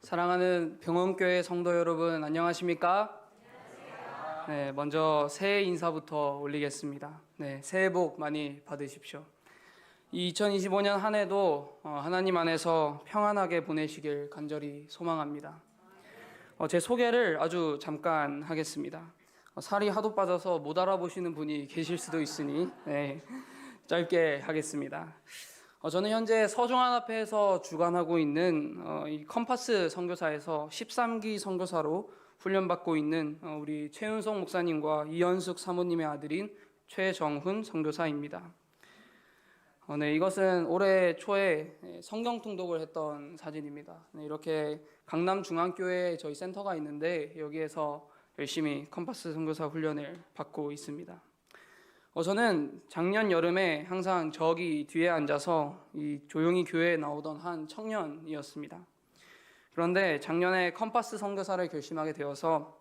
사랑하는 병원교회 성도 여러분 안녕하십니까? 네, 먼저 새해 인사부터 올리겠습니다. 네, 새해 복 많이 받으십시오. 이 2025년 한 해도 어, 하나님 안에서 평안하게 보내시길 간절히 소망합니다. 어, 제 소개를 아주 잠깐 하겠습니다. 어, 살이 하도 빠져서 못 알아보시는 분이 계실 수도 있으니 네, 짧게 하겠습니다. 어, 저는 현재 서중환앞에서 주관하고 있는 어, 이 컴파스 선교사에서 13기 선교사로 훈련받고 있는 어, 우리 최윤성 목사님과 이현숙 사모님의 아들인 최정훈 선교사입니다. 어, 네, 이것은 올해 초에 예, 성경 통독을 했던 사진입니다. 네, 이렇게 강남 중앙교회에 저희 센터가 있는데 여기에서 열심히 컴파스 선교사 훈련을 받고 있습니다. 어, 저는 작년 여름에 항상 저기 뒤에 앉아서 이 조용히 교회에 나오던 한 청년이었습니다. 그런데 작년에 컴파스 선교사를 결심하게 되어서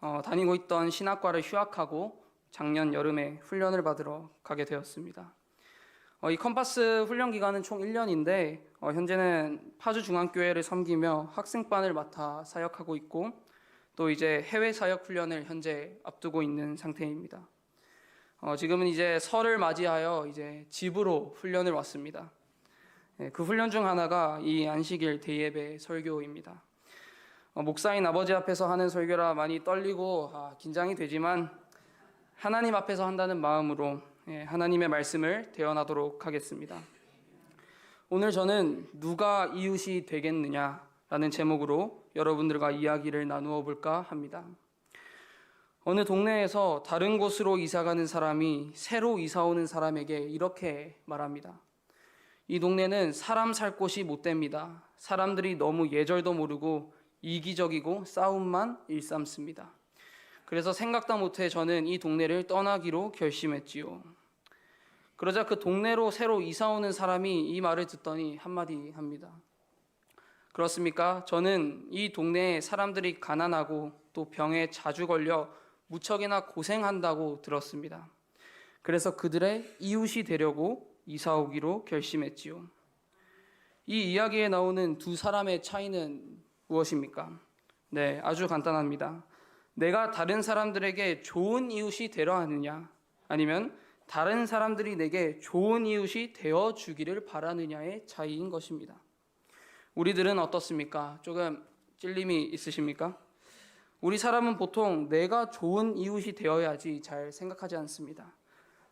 어, 다니고 있던 신학과를 휴학하고 작년 여름에 훈련을 받으러 가게 되었습니다. 어, 이 컴파스 훈련 기간은 총 1년인데 어, 현재는 파주 중앙교회를 섬기며 학생반을 맡아 사역하고 있고 또 이제 해외 사역 훈련을 현재 앞두고 있는 상태입니다. 어, 지금은 이제 설을 맞이하여 이제 집으로 훈련을 왔습니다. 예, 그 훈련 중 하나가 이 안식일 대예배 설교입니다. 어, 목사인 아버지 앞에서 하는 설교라 많이 떨리고 아, 긴장이 되지만 하나님 앞에서 한다는 마음으로 예, 하나님의 말씀을 대언하도록 하겠습니다. 오늘 저는 누가 이웃이 되겠느냐라는 제목으로 여러분들과 이야기를 나누어 볼까 합니다. 어느 동네에서 다른 곳으로 이사 가는 사람이 새로 이사 오는 사람에게 이렇게 말합니다. 이 동네는 사람 살 곳이 못 됩니다. 사람들이 너무 예절도 모르고 이기적이고 싸움만 일삼습니다. 그래서 생각도 못해 저는 이 동네를 떠나기로 결심했지요. 그러자 그 동네로 새로 이사 오는 사람이 이 말을 듣더니 한마디 합니다. 그렇습니까? 저는 이 동네에 사람들이 가난하고 또 병에 자주 걸려 무척이나 고생한다고 들었습니다. 그래서 그들의 이웃이 되려고 이사 오기로 결심했지요. 이 이야기에 나오는 두 사람의 차이는 무엇입니까? 네, 아주 간단합니다. 내가 다른 사람들에게 좋은 이웃이 되려 하느냐, 아니면 다른 사람들이 내게 좋은 이웃이 되어 주기를 바라느냐의 차이인 것입니다. 우리들은 어떻습니까? 조금 찔림이 있으십니까? 우리 사람은 보통 내가 좋은 이웃이 되어야지 잘 생각하지 않습니다.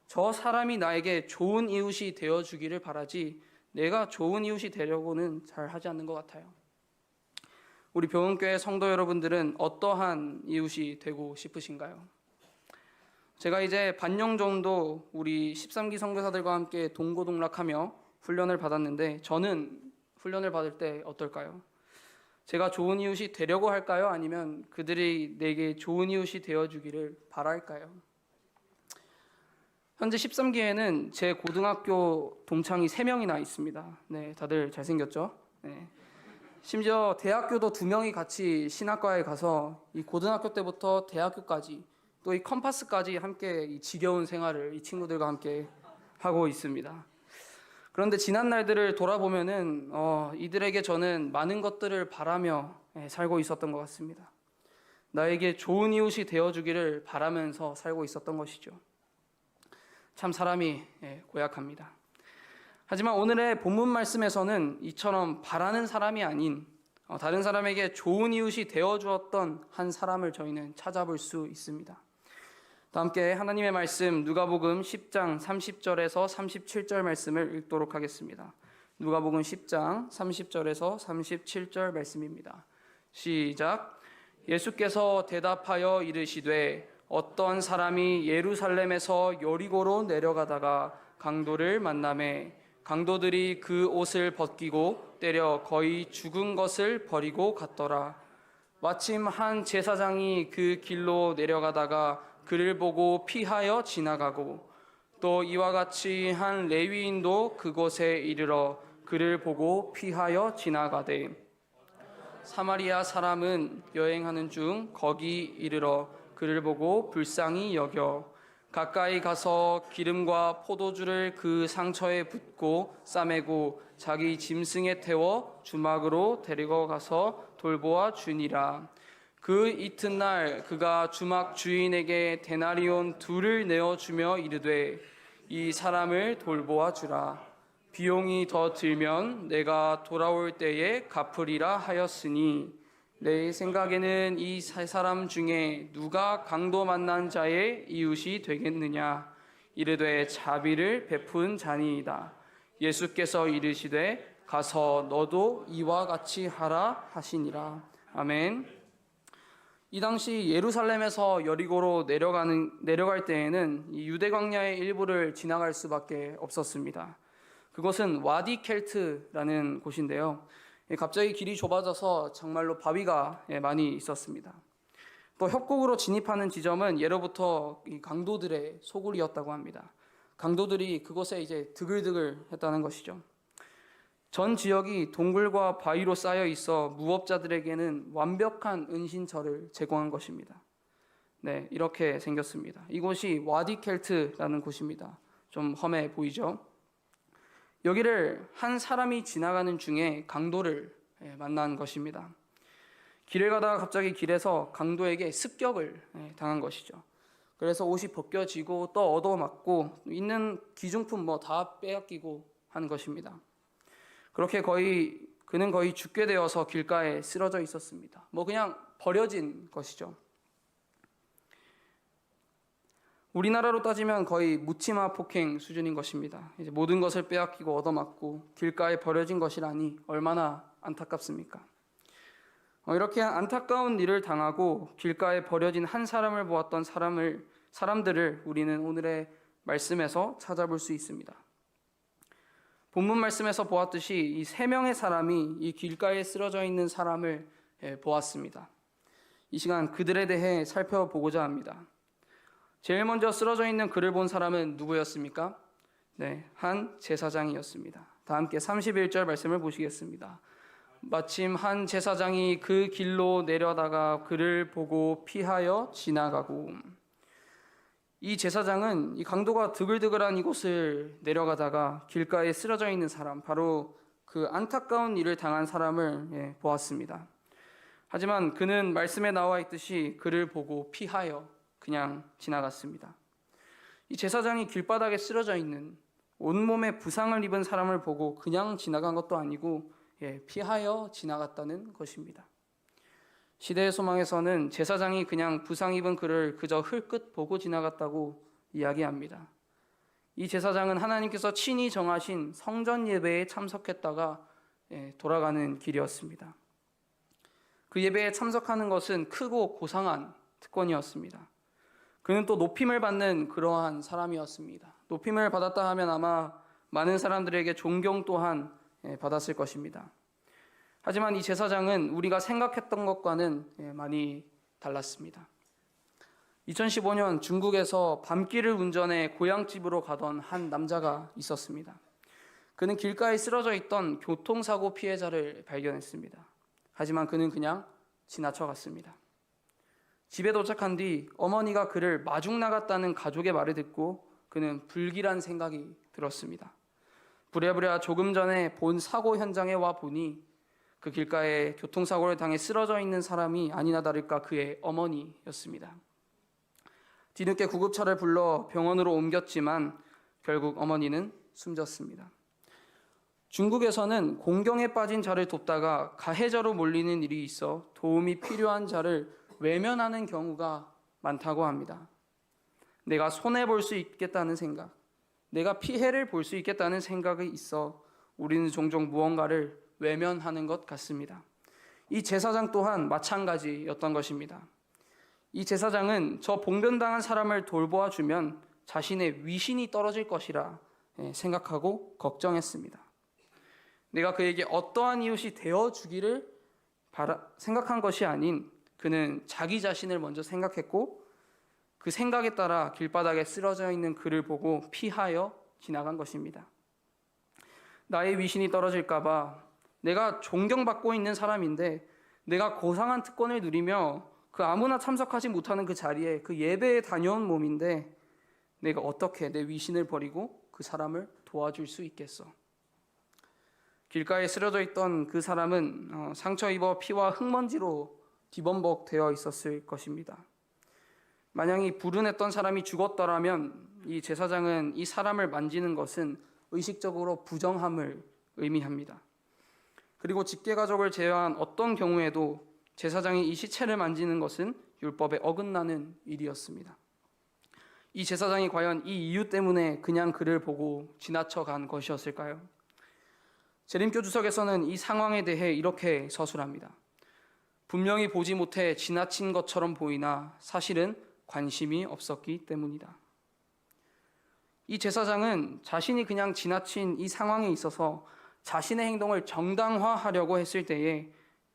저 사람이 나에게 좋은 이웃이 되어 주기를 바라지 내가 좋은 이웃이 되려고는 잘 하지 않는 것 같아요. 우리 병원교회 성도 여러분들은 어떠한 이웃이 되고 싶으신가요? 제가 이제 반년 정도 우리 13기 선교사들과 함께 동고동락하며 훈련을 받았는데 저는 훈련을 받을 때 어떨까요? 제가 좋은 이웃이 되려고 할까요? 아니면 그들이 내게 좋은 이웃이 되어주기를 바랄까요? 현재 13기에는 제 고등학교 동창이 3명이나 있습니다. 네, 다들 잘생겼죠? 네. 심지어 대학교도 2명이 같이 신학과에 가서 이 고등학교 때부터 대학교까지 또 이 컴파스까지 함께 이 지겨운 생활을 이 친구들과 함께 하고 있습니다. 그런데 지난 날들을 돌아보면은 어, 이들에게 저는 많은 것들을 바라며 예, 살고 있었던 것 같습니다. 나에게 좋은 이웃이 되어주기를 바라면서 살고 있었던 것이죠. 참 사람이 예, 고약합니다. 하지만 오늘의 본문 말씀에서는 이처럼 바라는 사람이 아닌 어, 다른 사람에게 좋은 이웃이 되어 주었던 한 사람을 저희는 찾아볼 수 있습니다. 또 함께 하나님의 말씀 누가복음 10장 30절에서 37절 말씀을 읽도록 하겠습니다. 누가복음 10장 30절에서 37절 말씀입니다. 시작. 예수께서 대답하여 이르시되 어떤 사람이 예루살렘에서 여리고로 내려가다가 강도를 만남에 강도들이 그 옷을 벗기고 때려 거의 죽은 것을 버리고 갔더라. 마침 한 제사장이 그 길로 내려가다가 그를 보고 피하여 지나가고 또 이와 같이 한 레위인도 그곳에 이르러 그를 보고 피하여 지나가되 사마리아 사람은 여행하는 중 거기 이르러 그를 보고 불쌍히 여겨 가까이 가서 기름과 포도주를 그 상처에 붓고 싸매고 자기 짐승에 태워 주막으로 데리고 가서 돌보아 주니라. 그 이튿날 그가 주막 주인에게 데나리온 둘을 내어 주며 이르되 이 사람을 돌보아 주라. 비용이 더 들면 내가 돌아올 때에 갚으리라 하였으니 내 생각에는 이 세 사람 중에 누가 강도 만난 자의 이웃이 되겠느냐? 이르되 자비를 베푼 자니이다. 예수께서 이르시되 가서 너도 이와 같이 하라 하시니라. 아멘 이 당시 예루살렘에서 여리고로 내려가는 내려갈 때에는 이 유대 광야의 일부를 지나갈 수밖에 없었습니다. 그것은 와디 켈트라는 곳인데요. 예, 갑자기 길이 좁아져서 정말로 바위가 예, 많이 있었습니다. 또 협곡으로 진입하는 지점은 예로부터 이 강도들의 소굴이었다고 합니다. 강도들이 그곳에 이제 드글드글 했다는 것이죠. 전 지역이 동굴과 바위로 쌓여 있어 무법자들에게는 완벽한 은신처를 제공한 것입니다. 네, 이렇게 생겼습니다. 이곳이 와디 켈트라는 곳입니다. 좀 험해 보이죠? 여기를 한 사람이 지나가는 중에 강도를 예, 만난 것입니다. 길을 가다가 갑자기 길에서 강도에게 습격을 예, 당한 것이죠. 그래서 옷이 벗겨지고 또 얻어맞고 있는 귀중품 뭐 다 빼앗기고 한 것입니다. 그렇게 거의 그는 거의 죽게 되어서 길가에 쓰러져 있었습니다. 뭐 그냥 버려진 것이죠. 우리나라로 따지면 거의 묻지마 폭행 수준인 것입니다. 이제 모든 것을 빼앗기고 얻어맞고 길가에 버려진 것이라니 얼마나 안타깝습니까? 어, 이렇게 안타까운 일을 당하고 길가에 버려진 한 사람을 보았던 사람을 사람들을 우리는 오늘의 말씀에서 찾아볼 수 있습니다. 본문 말씀에서 보았듯이 이 세 명의 사람이 이 길가에 쓰러져 있는 사람을 예, 보았습니다. 이 시간 그들에 대해 살펴보고자 합니다. 제일 먼저 쓰러져 있는 그를 본 사람은 누구였습니까? 네, 한 제사장이었습니다. 다 함께 31절 말씀을 보시겠습니다. 마침 한 제사장이 그 길로 내려다가 그를 보고 피하여 지나가고 이 제사장은 이 강도가 드글드글한 이곳을 내려가다가 길가에 쓰러져 있는 사람, 바로 그 안타까운 일을 당한 사람을 예, 보았습니다. 하지만 그는 말씀에 나와 있듯이 그를 보고 피하여 그냥 지나갔습니다. 이 제사장이 길바닥에 쓰러져 있는 온몸에 부상을 입은 사람을 보고 그냥 지나간 것도 아니고 예, 피하여 지나갔다는 것입니다. 시대의 소망에서는 제사장이 그냥 부상 입은 그를 그저 흘끗 보고 지나갔다고 이야기합니다. 이 제사장은 하나님께서 친히 정하신 성전 예배에 참석했다가 예, 돌아가는 길이었습니다. 그 예배에 참석하는 것은 크고 고상한 특권이었습니다. 그는 또 높임을 받는 그러한 사람이었습니다. 높임을 받았다 하면 아마 많은 사람들에게 존경 또한 예, 받았을 것입니다. 하지만 이 제사장은 우리가 생각했던 것과는 예, 많이 달랐습니다. 2015년 중국에서 밤길을 운전해 고향집으로 가던 한 남자가 있었습니다. 그는 길가에 쓰러져 있던 교통사고 피해자를 발견했습니다. 하지만 그는 그냥 지나쳐 갔습니다. 집에 도착한 뒤 어머니가 그를 마중 나갔다는 가족의 말을 듣고 그는 불길한 생각이 들었습니다. 부랴부랴 조금 전에 본 사고 현장에 와 보니 그 길가에 교통사고를 당해 쓰러져 있는 사람이 아니나 다를까 그의 어머니였습니다. 뒤늦게 구급차를 불러 병원으로 옮겼지만 결국 어머니는 숨졌습니다. 중국에서는 공경에 빠진 자를 돕다가 가해자로 몰리는 일이 있어 도움이 필요한 자를 외면하는 경우가 많다고 합니다. 내가 손해 볼 수 있겠다는 생각, 내가 피해를 볼 수 있겠다는 생각이 있어 우리는 종종 무언가를 외면하는 것 같습니다. 이 제사장 또한 마찬가지였던 것입니다. 이 제사장은 저 봉변당한 사람을 돌보아 주면 자신의 위신이 떨어질 것이라 예, 생각하고 걱정했습니다. 내가 그에게 어떠한 이웃이 되어 주기를 생각한 것이 아닌 그는 자기 자신을 먼저 생각했고 그 생각에 따라 길바닥에 쓰러져 있는 그를 보고 피하여 지나간 것입니다. 나의 위신이 떨어질까봐 내가 존경받고 있는 사람인데 내가 고상한 특권을 누리며 그 아무나 참석하지 못하는 그 자리에 그 예배에 다녀온 몸인데 내가 어떻게 내 위신을 버리고 그 사람을 도와줄 수 있겠어? 길가에 쓰러져 있던 그 사람은 어, 상처 입어 피와 흙먼지로 뒤범벅 되어 있었을 것입니다. 만약 이 불운했던 사람이 죽었더라면 이 제사장은 이 사람을 만지는 것은 의식적으로 부정함을 의미합니다. 그리고 직계 가족을 제외한 어떤 경우에도 제사장이 이 시체를 만지는 것은 율법에 어긋나는 일이었습니다. 이 제사장이 과연 이 이유 때문에 그냥 그를 보고 지나쳐 간 것이었을까요? 재림교 주석에서는 이 상황에 대해 이렇게 서술합니다. 분명히 보지 못해 지나친 것처럼 보이나 사실은 관심이 없었기 때문이다. 이 제사장은 자신이 그냥 지나친 이 상황에 있어서 자신의 행동을 정당화하려고 했을 때에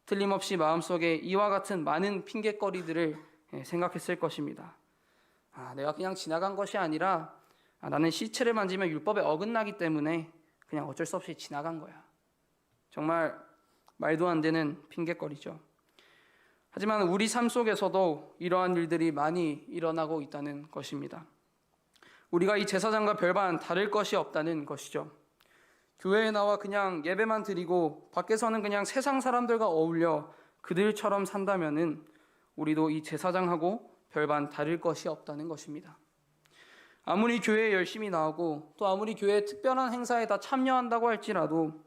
틀림없이 마음속에 이와 같은 많은 핑계거리들을 예, 생각했을 것입니다. 아, 내가 그냥 지나간 것이 아니라 아, 나는 시체를 만지면 율법에 어긋나기 때문에 그냥 어쩔 수 없이 지나간 거야. 정말 말도 안 되는 핑계거리죠. 하지만 우리 삶 속에서도 이러한 일들이 많이 일어나고 있다는 것입니다. 우리가 이 제사장과 별반 다를 것이 없다는 것이죠. 교회에 나와 그냥 예배만 드리고 밖에서는 그냥 세상 사람들과 어울려 그들처럼 산다면은 우리도 이 제사장하고 별반 다를 것이 없다는 것입니다. 아무리 교회에 열심히 나오고 또 아무리 교회 특별한 행사에 다 참여한다고 할지라도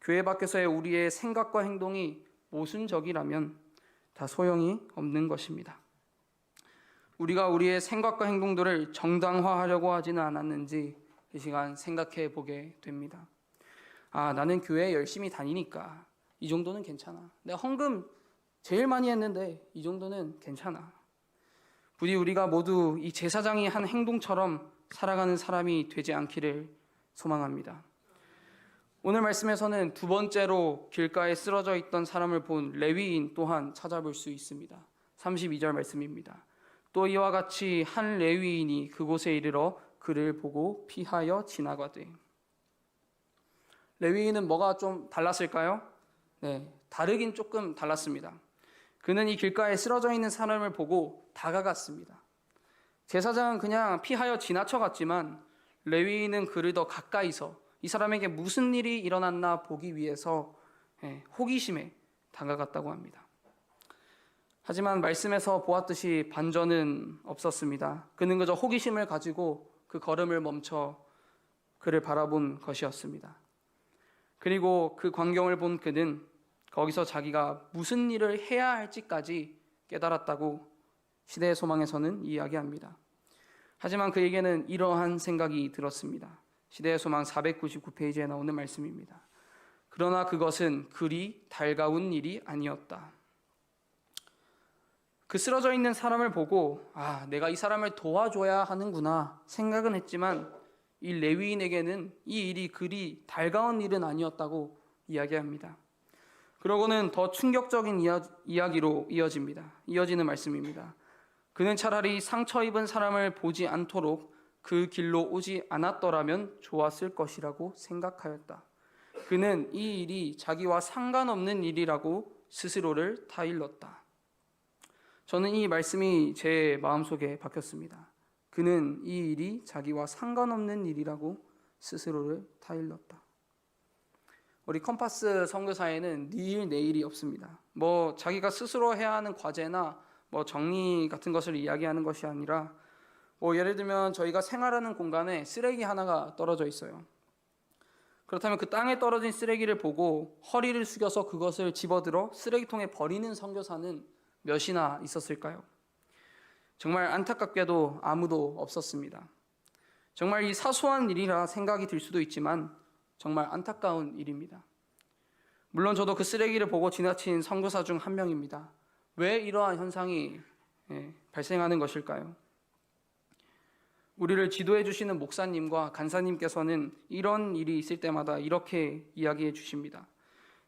교회 밖에서의 우리의 생각과 행동이 모순적이라면 다 소용이 없는 것입니다. 우리가 우리의 생각과 행동들을 정당화하려고 하지는 않았는지 이 시간 생각해 보게 됩니다. 아, 나는 교회에 열심히 다니니까 이 정도는 괜찮아. 내가 헌금 제일 많이 했는데 이 정도는 괜찮아. 부디 우리가 모두 이 제사장이 한 행동처럼 살아가는 사람이 되지 않기를 소망합니다. 오늘 말씀에서는 두 번째로 길가에 쓰러져 있던 사람을 본 레위인 또한 찾아볼 수 있습니다. 32절 말씀입니다. 또 이와 같이 한 레위인이 그곳에 이르러 그를 보고 피하여 지나가되 레위인은 뭐가 좀 달랐을까요? 네, 다르긴 조금 달랐습니다. 그는 이 길가에 쓰러져 있는 사람을 보고 다가갔습니다. 제사장은 그냥 피하여 지나쳐갔지만 레위인은 그를 더 가까이서 이 사람에게 무슨 일이 일어났나 보기 위해서 예, 호기심에 다가갔다고 합니다. 하지만 말씀에서 보았듯이 반전은 없었습니다. 그는 그저 호기심을 가지고 그 걸음을 멈춰 그를 바라본 것이었습니다. 그리고 그 광경을 본 그는 거기서 자기가 무슨 일을 해야 할지까지 깨달았다고 시대의 소망에서는 이야기합니다. 하지만 그에게는 이러한 생각이 들었습니다. 시대의 소망 499페이지에 나오는 말씀입니다. 그러나 그것은 그리 달가운 일이 아니었다. 그 쓰러져 있는 사람을 보고 아, 내가 이 사람을 도와줘야 하는구나 생각은 했지만 이 레위인에게는 이 일이 그리 달가운 일은 아니었다고 이야기합니다. 그러고는 더 충격적인 이야, 기로 이어집니다. 이어지는 말씀입니다. 그는 차라리 상처 입은 사람을 보지 않도록 그 길로 오지 않았더라면 좋았을 것이라고 생각하였다. 그는 이 일이 자기와 상관없는 일이라고 스스로를 타일렀다. 저는 이 말씀이 제 마음속에 박혔습니다. 그는 이 일이 자기와 상관없는 일이라고 스스로를 타일렀다. 우리 컴파스 선교사에는 니일 내일이 없습니다. 뭐 자기가 스스로 해야 하는 과제나 뭐 정리 같은 것을 이야기하는 것이 아니라 뭐 예를 들면 저희가 생활하는 공간에 쓰레기 하나가 떨어져 있어요. 그렇다면 그 땅에 떨어진 쓰레기를 보고 허리를 숙여서 그것을 집어들어 쓰레기통에 버리는 선교사는 몇이나 있었을까요? 정말 안타깝게도 아무도 없었습니다. 정말 이 사소한 일이라 생각이 들 수도 있지만 정말 안타까운 일입니다. 물론 저도 그 쓰레기를 보고 지나친 선교사 중 한 명입니다. 왜 이러한 현상이 예, 발생하는 것일까요? 우리를 지도해 주시는 목사님과 간사님께서는 이런 일이 있을 때마다 이렇게 이야기해 주십니다.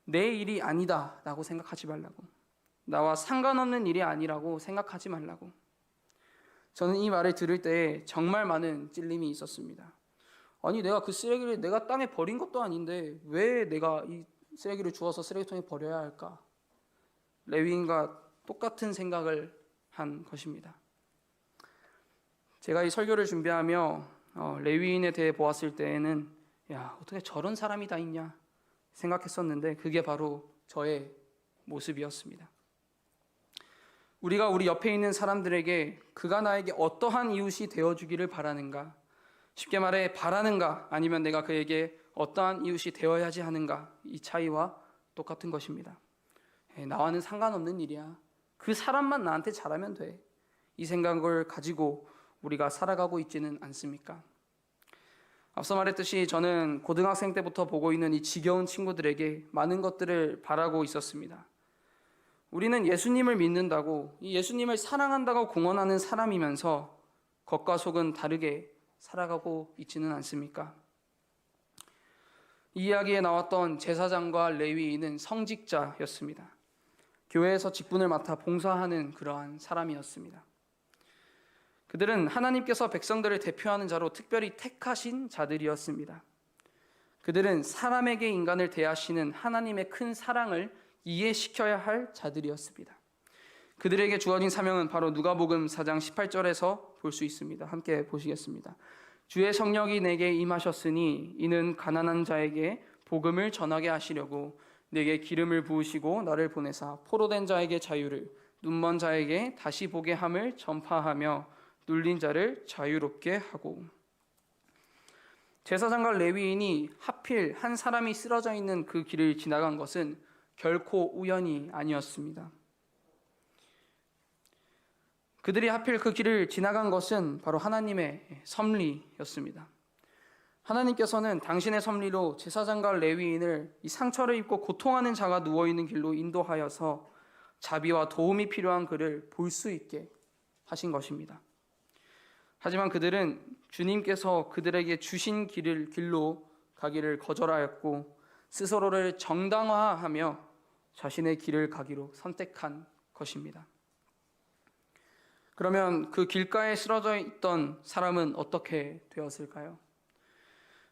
내 일이 아니다라고 생각하지 말라고. 나와 상관없는 일이 아니라고 생각하지 말라고. 저는 이 말을 들을 때 정말 많은 찔림이 있었습니다. 아니 내가 그 쓰레기를 내가 땅에 버린 것도 아닌데 왜 내가 이 쓰레기를 주워서 쓰레기통에 버려야 할까? 레위인과 똑같은 생각을 한 것입니다. 제가 이 설교를 준비하며 어, 레위인에 대해 보았을 때에는 야 어떻게 저런 사람이 다 있냐 생각했었는데 그게 바로 저의 모습이었습니다. 우리가 우리 옆에 있는 사람들에게 그가 나에게 어떠한 이웃이 되어주기를 바라는가? 쉽게 말해 바라는가? 아니면 내가 그에게 어떠한 이웃이 되어야지 하는가? 이 차이와 똑같은 것입니다. 에, 나와는 상관없는 일이야. 그 사람만 나한테 잘하면 돼. 이 생각을 가지고 우리가 살아가고 있지는 않습니까? 앞서 말했듯이 저는 고등학생 때부터 보고 있는 이 지겨운 친구들에게 많은 것들을 바라고 있었습니다. 우리는 예수님을 믿는다고, 이 예수님을 사랑한다고 공언하는 사람이면서 겉과 속은 다르게 살아가고 있지는 않습니까? 이 이야기에 나왔던 제사장과 레위인은 성직자였습니다. 교회에서 직분을 맡아 봉사하는 그러한 사람이었습니다. 그들은 하나님께서 백성들을 대표하는 자로 특별히 택하신 자들이었습니다. 그들은 사람에게 인간을 대하시는 하나님의 큰 사랑을 이해시켜야 할 자들이었습니다. 그들에게 주어진 사명은 바로 누가복음 4장 18절에서 볼 수 있습니다. 함께 보시겠습니다. 주의 성령이 내게 임하셨으니 이는 가난한 자에게 복음을 전하게 하시려고 내게 기름을 부으시고 나를 보내사 포로된 자에게 자유를 눈먼 자에게 다시 보게 함을 전파하며 눌린 자를 자유롭게 하고 제사장과 레위인이 하필 한 사람이 쓰러져 있는 그 길을 지나간 것은 결코 우연이 아니었습니다. 그들이 하필 그 길을 지나간 것은 바로 하나님의 섭리였습니다. 하나님께서는 당신의 섭리로 제사장과 레위인을 이 상처를 입고 고통하는 자가 누워 있는 길로 인도하여서 자비와 도움이 필요한 그를 볼 수 있게 하신 것입니다. 하지만 그들은 주님께서 그들에게 주신 길을 길로 가기를 거절하였고 스스로를 정당화하며 자신의 길을 가기로 선택한 것입니다. 그러면 그 길가에 쓰러져 있던 사람은 어떻게 되었을까요?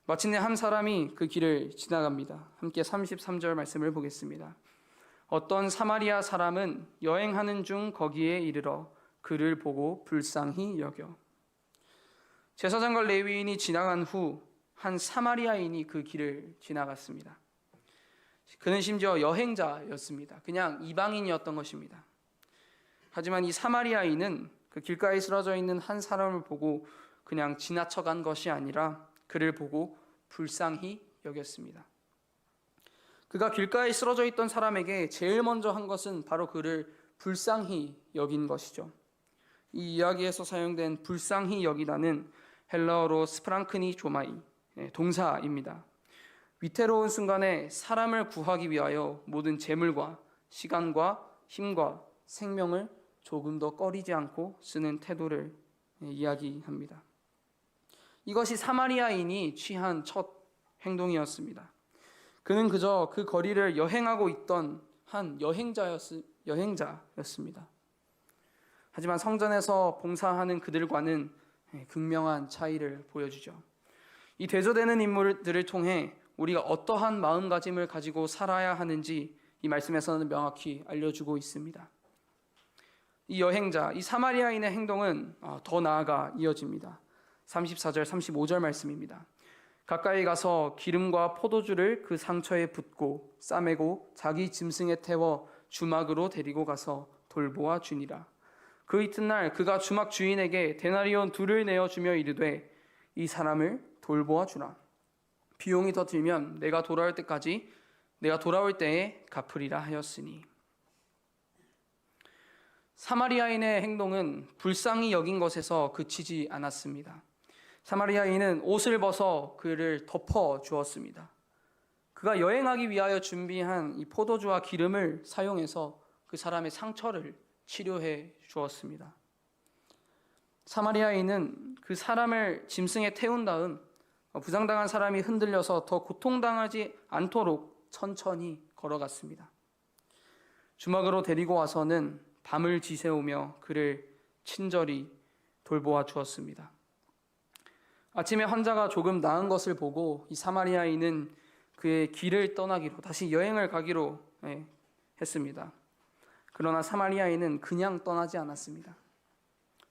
마침내 한 사람이 그 길을 지나갑니다. 함께 33절 말씀을 보겠습니다. 어떤 사마리아 사람은 여행하는 중 거기에 이르러 그를 보고 불쌍히 여겨. 제사장과 레위인이 지나간 후 한 사마리아인이 그 길을 지나갔습니다. 그는 심지어 여행자였습니다. 그냥 이방인이었던 것입니다. 하지만 이 사마리아인은 그 길가에 쓰러져 있는 한 사람을 보고 그냥 지나쳐 간 것이 아니라 그를 보고 불쌍히 여겼습니다. 그가 길가에 쓰러져 있던 사람에게 제일 먼저 한 것은 바로 그를 불쌍히 여긴 것이죠. 이 이야기에서 사용된 불쌍히 여기다는 헬라어로 스프랑크니 조마이 네, 동사입니다. 위태로운 순간에 사람을 구하기 위하여 모든 재물과 시간과 힘과 생명을 조금 더 꺼리지 않고 쓰는 태도를 이야기합니다. 이것이 사마리아인이 취한 첫 행동이었습니다. 그는 그저 그 거리를 여행하고 있던 한 여행자였, 여행자였습니다. 하지만 성전에서 봉사하는 그들과는 극명한 차이를 보여주죠. 이 대조되는 인물들을 통해 우리가 어떠한 마음가짐을 가지고 살아야 하는지 이 말씀에서는 명확히 알려주고 있습니다. 이 여행자, 이 사마리아인의 행동은 어, 더 나아가 이어집니다. 34절, 35절 말씀입니다. 가까이 가서 기름과 포도주를 그 상처에 붓고 싸매고 자기 짐승에 태워 주막으로 데리고 가서 돌보아 주니라. 그 이튿날 그가 주막 주인에게 데나리온 둘을 내어 주며 이르되 이 사람을 돌보아 주라. 비용이 더 들면 내가 돌아올 때까지 내가 돌아올 때에 갚으리라 하였으니 사마리아인의 행동은 불쌍히 여긴 것에서 그치지 않았습니다. 사마리아인은 옷을 벗어 그를 덮어 주었습니다. 그가 여행하기 위하여 준비한 이 포도주와 기름을 사용해서 그 사람의 상처를 치료해 주었습니다. 사마리아인은 그 사람을 짐승에 태운 다음 부상당한 사람이 흔들려서 더 고통당하지 않도록 천천히 걸어갔습니다. 주막으로 데리고 와서는 밤을 지새우며 그를 친절히 돌보아 주었습니다. 아침에 환자가 조금 나은 것을 보고 이 사마리아인은 그의 길을 떠나기로 다시 여행을 가기로 예, 했습니다. 그러나 사마리아인은 그냥 떠나지 않았습니다.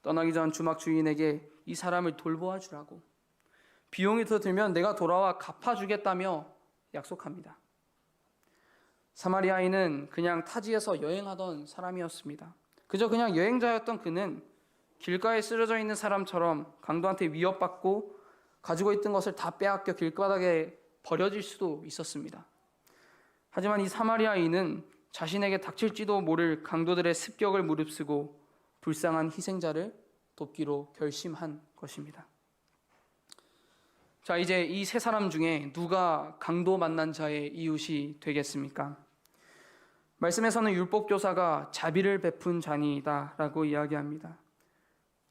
떠나기 전 주막 주인에게 이 사람을 돌보아 주라고 비용이 더 들면 내가 돌아와 갚아주겠다며 약속합니다. 사마리아인은 그냥 타지에서 여행하던 사람이었습니다. 그저 그냥 여행자였던 그는 길가에 쓰러져 있는 사람처럼 강도한테 위협받고 가지고 있던 것을 다 빼앗겨 길바닥에 버려질 수도 있었습니다. 하지만 이 사마리아인은 자신에게 닥칠지도 모를 강도들의 습격을 무릅쓰고 불쌍한 희생자를 돕기로 결심한 것입니다. 자, 이제 이 세 사람 중에 누가 강도 만난 자의 이웃이 되겠습니까? 말씀에서는 율법교사가 자비를 베푼 자니다라고 이야기합니다.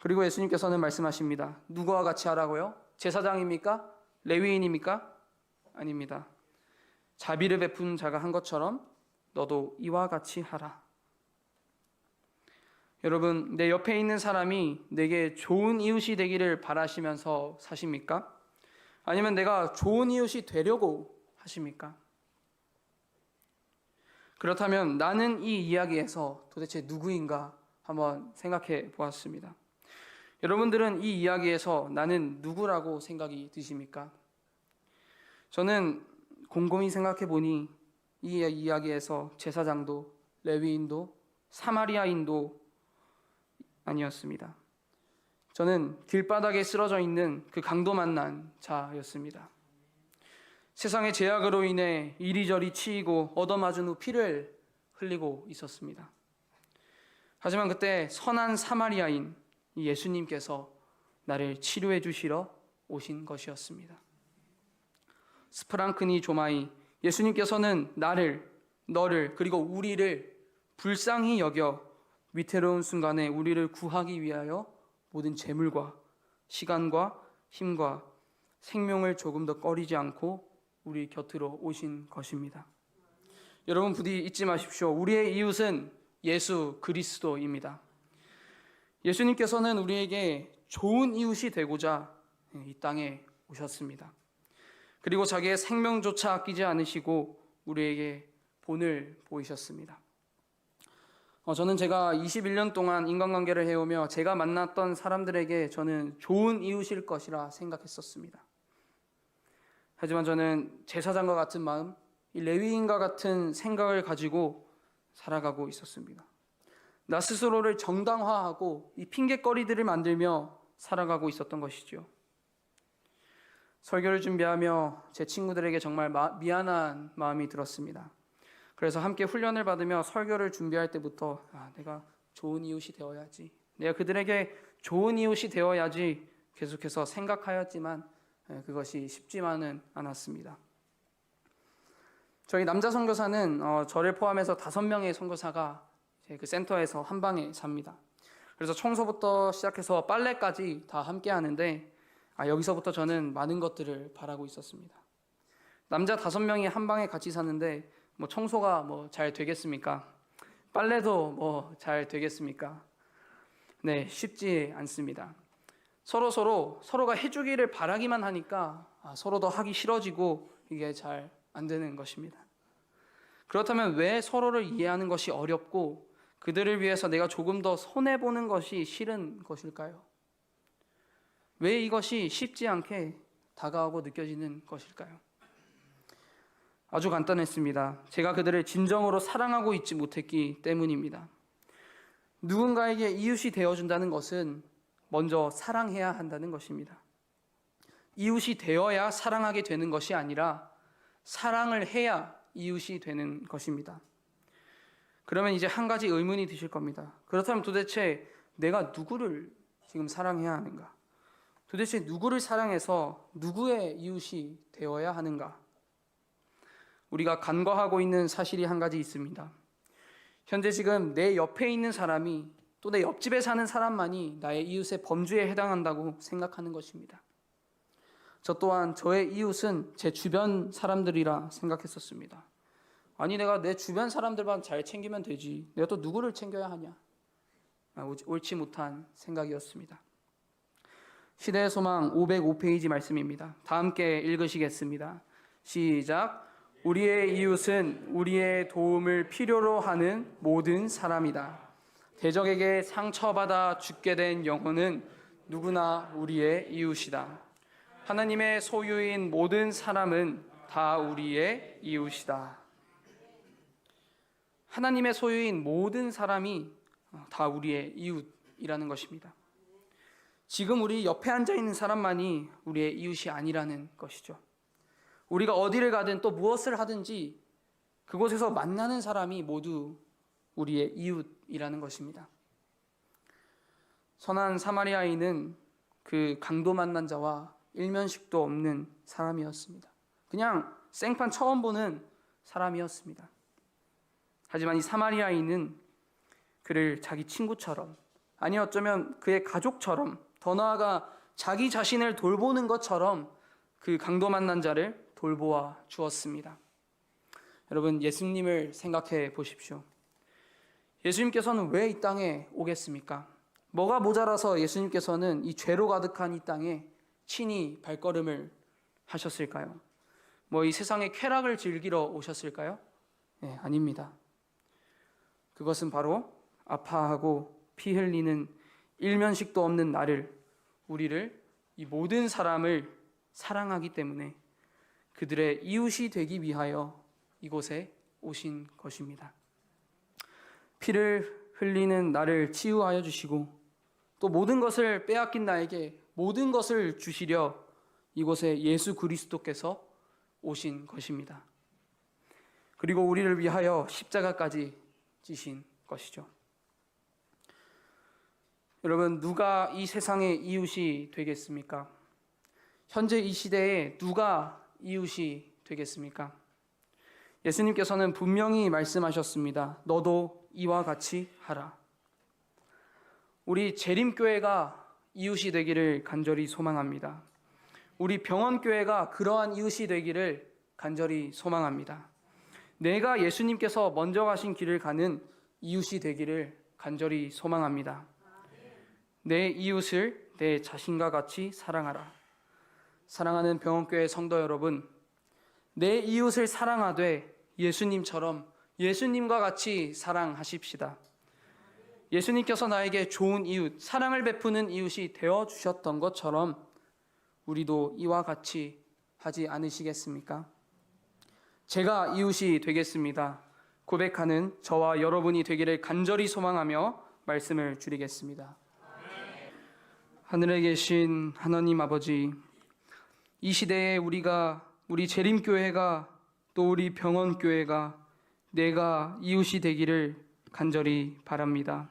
그리고 예수님께서는 말씀하십니다. 누구와 같이 하라고요? 제사장입니까? 레위인입니까? 아닙니다. 자비를 베푼 자가 한 것처럼 너도 이와 같이 하라. 여러분, 내 옆에 있는 사람이 내게 좋은 이웃이 되기를 바라시면서 사십니까? 아니면 내가 좋은 이웃이 되려고 하십니까? 그렇다면 나는 이 이야기에서 도대체 누구인가 한번 생각해 보았습니다. 여러분들은 이 이야기에서 나는 누구라고 생각이 드십니까? 저는 곰곰이 생각해 보니 이 이야기에서 제사장도 레위인도 사마리아인도 아니었습니다. 저는 길바닥에 쓰러져 있는 그 강도 만난 자였습니다. 세상의 제약으로 인해 이리저리 치이고 얻어맞은 후 피를 흘리고 있었습니다. 하지만 그때 선한 사마리아인 예수님께서 나를 치료해 주시러 오신 것이었습니다. 스프랑크니 조마이 예수님께서는 나를 너를 그리고 우리를 불쌍히 여겨 위태로운 순간에 우리를 구하기 위하여 모든 재물과 시간과 힘과 생명을 조금 더 꺼리지 않고 우리 곁으로 오신 것입니다. 여러분 부디 잊지 마십시오. 우리의 이웃은 예수 그리스도입니다. 예수님께서는 우리에게 좋은 이웃이 되고자 이 땅에 오셨습니다. 그리고 자기의 생명조차 아끼지 않으시고 우리에게 본을 보이셨습니다. 어, 저는 제가 21년 동안 인간관계를 해오며 제가 만났던 사람들에게 저는 좋은 이웃일 것이라 생각했었습니다. 하지만 저는 제사장과 같은 마음, 이 레위인과 같은 생각을 가지고 살아가고 있었습니다. 나 스스로를 정당화하고 이 핑계거리들을 만들며 살아가고 있었던 것이죠. 설교를 준비하며 제 친구들에게 정말 마, 미안한 마음이 들었습니다. 그래서 함께 훈련을 받으며 설교를 준비할 때부터 아, 내가 좋은 이웃이 되어야지. 내가 그들에게 좋은 이웃이 되어야지 계속해서 생각하였지만 예, 그것이 쉽지만은 않았습니다. 저희 남자 선교사는 어, 저를 포함해서 다섯 명의 선교사가 그 센터에서 한 방에 삽니다. 그래서 청소부터 시작해서 빨래까지 다 함께 하는데 아, 여기서부터 저는 많은 것들을 바라고 있었습니다. 남자 다섯 명이 한 방에 같이 사는데 뭐 청소가 뭐 잘 되겠습니까? 빨래도 뭐 잘 되겠습니까? 네, 쉽지 않습니다. 서로 서로 서로가 해주기를 바라기만 하니까 아, 서로 더 하기 싫어지고 이게 잘 안 되는 것입니다. 그렇다면 왜 서로를 이해하는 것이 어렵고 그들을 위해서 내가 조금 더 손해 보는 것이 싫은 것일까요? 왜 이것이 쉽지 않게 다가오고 느껴지는 것일까요? 아주 간단했습니다. 제가 그들을 진정으로 사랑하고 있지 못했기 때문입니다. 누군가에게 이웃이 되어준다는 것은 먼저 사랑해야 한다는 것입니다. 이웃이 되어야 사랑하게 되는 것이 아니라 사랑을 해야 이웃이 되는 것입니다. 그러면 이제 한 가지 의문이 드실 겁니다. 그렇다면 도대체 내가 누구를 지금 사랑해야 하는가? 도대체 누구를 사랑해서 누구의 이웃이 되어야 하는가? 우리가 간과하고 있는 사실이 한 가지 있습니다. 현재 지금 내 옆에 있는 사람이 또 내 옆집에 사는 사람만이 나의 이웃의 범주에 해당한다고 생각하는 것입니다. 저 또한 저의 이웃은 제 주변 사람들이라 생각했었습니다. 아니 내가 내 주변 사람들만 잘 챙기면 되지. 내가 또 누구를 챙겨야 하냐? 아, 옳지 못한 생각이었습니다. 시대의 소망 505페이지 말씀입니다. 다 함께 읽으시겠습니다. 시작. 우리의 이웃은 우리의 도움을 필요로 하는 모든 사람이다. 대적에게 상처받아 죽게 된 영혼은 누구나 우리의 이웃이다. 하나님의 소유인 모든 사람은 다 우리의 이웃이다. 하나님의 소유인 모든 사람이 다 우리의 이웃이라는 것입니다. 지금 우리 옆에 앉아 있는 사람만이 우리의 이웃이 아니라는 것이죠. 우리가 어디를 가든 또 무엇을 하든지 그곳에서 만나는 사람이 모두 우리의 이웃이라는 것입니다. 선한 사마리아인은 그 강도 만난 자와 일면식도 없는 사람이었습니다. 그냥 생판 처음 보는 사람이었습니다. 하지만 이 사마리아인은 그를 자기 친구처럼 아니 어쩌면 그의 가족처럼 더 나아가 자기 자신을 돌보는 것처럼 그 강도 만난 자를 돌보아 주었습니다. 여러분 예수님을 생각해 보십시오. 예수님께서는 왜 이 땅에 오겠습니까? 뭐가 모자라서 예수님께서는 이 죄로 가득한 이 땅에 친히 발걸음을 하셨을까요? 뭐 이 세상의 쾌락을 즐기러 오셨을까요? 네, 아닙니다. 그것은 바로 아파하고 피 흘리는 일면식도 없는 나를 우리를 이 모든 사람을 사랑하기 때문에 그들의 이웃이 되기 위하여 이곳에 오신 것입니다. 피를 흘리는 나를 치유하여 주시고 또 모든 것을 빼앗긴 나에게 모든 것을 주시려 이곳에 예수 그리스도께서 오신 것입니다. 그리고 우리를 위하여 십자가까지 지신 것이죠. 여러분, 누가 이 세상의 이웃이 되겠습니까? 현재 이 시대에 누가 이웃이 되겠습니까? 예수님께서는 분명히 말씀하셨습니다. 너도 이와 같이 하라. 우리 재림교회가 이웃이 되기를 간절히 소망합니다. 우리 병원교회가 그러한 이웃이 되기를 간절히 소망합니다. 내가 예수님께서 먼저 가신 길을 가는 이웃이 되기를 간절히 소망합니다. 내 이웃을 내 자신과 같이 사랑하라. 사랑하는 병원교회 성도 여러분, 내 이웃을 사랑하되 예수님처럼 예수님과 같이 사랑하십시다. 예수님께서 나에게 좋은 이웃, 사랑을 베푸는 이웃이 되어 주셨던 것처럼 우리도 이와 같이 하지 않으시겠습니까? 제가 이웃이 되겠습니다. 고백하는 저와 여러분이 되기를 간절히 소망하며 말씀을 줄이겠습니다. 하늘에 계신 하나님 아버지, 이 시대에 우리가 우리 재림교회가 또 우리 병원교회가 내가 이웃이 되기를 간절히 바랍니다.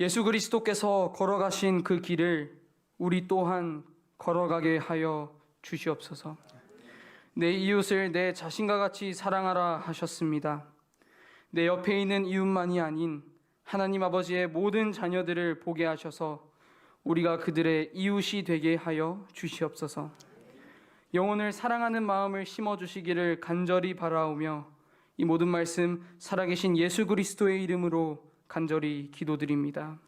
예수 그리스도께서 걸어가신 그 길을 우리 또한 걸어가게 하여 주시옵소서. 내 이웃을 내 자신과 같이 사랑하라 하셨습니다. 내 옆에 있는 이웃만이 아닌 하나님 아버지의 모든 자녀들을 보게 하셔서 우리가 그들의 이웃이 되게 하여 주시옵소서. 영혼을 사랑하는 마음을 심어 주시기를 간절히 바라오며 이 모든 말씀 살아계신 예수 그리스도의 이름으로 간절히 기도드립니다.